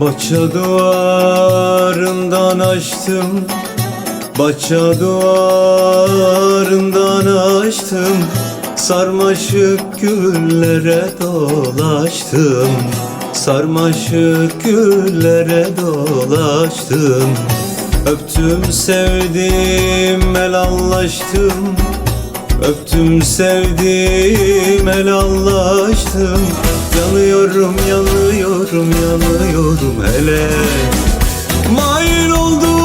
Bahçe duvarından açtım. Bahçe duvarından açtım. Sarmaşık güllere dolaştım. Sarmaşık güllere dolaştım. Öptüm sevdim helallaştım Öptüm sevdim helallaştım. Yanıyorum yanıyorum yanıyorum. Hele Mail oldum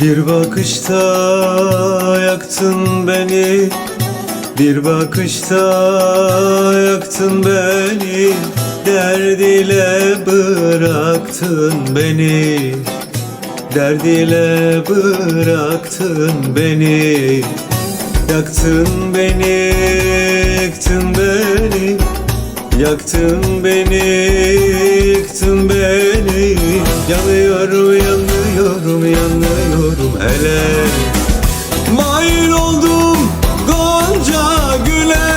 Bir bakışta yaktın beni. Bir bakışta yaktın beni. Derd ile bıraktın beni. Derd ile bıraktın beni. Yaktın beni, yaktın beni. Yaktın beni, yıktın beni. Yanıyorum, yanıyorum, yanıyorum hele. Mail oldum gonca güle.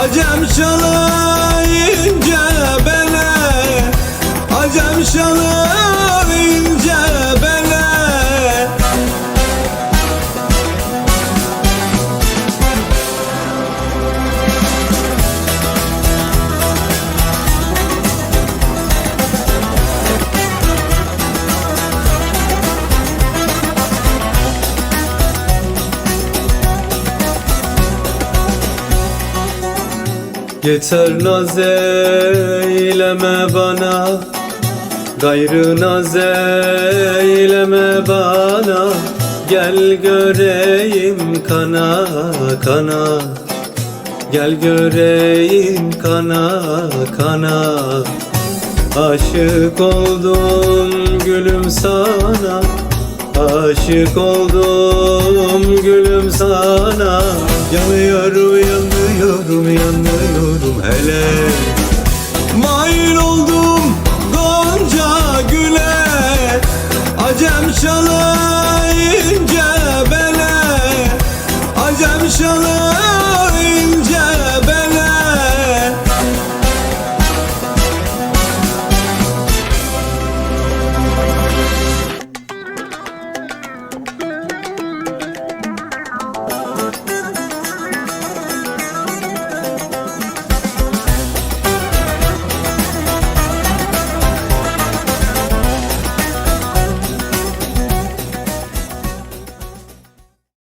Acem çalayınca bele. Acem çalayınca Yeter naz eyleme bana Gayrı naz eyleme bana. Gel göreyim kana kana Gel göreyim kana kana. Aşık oldum gülüm sana Aşık oldum gülüm sana. Yanıyorum yanıyorum Acem çalar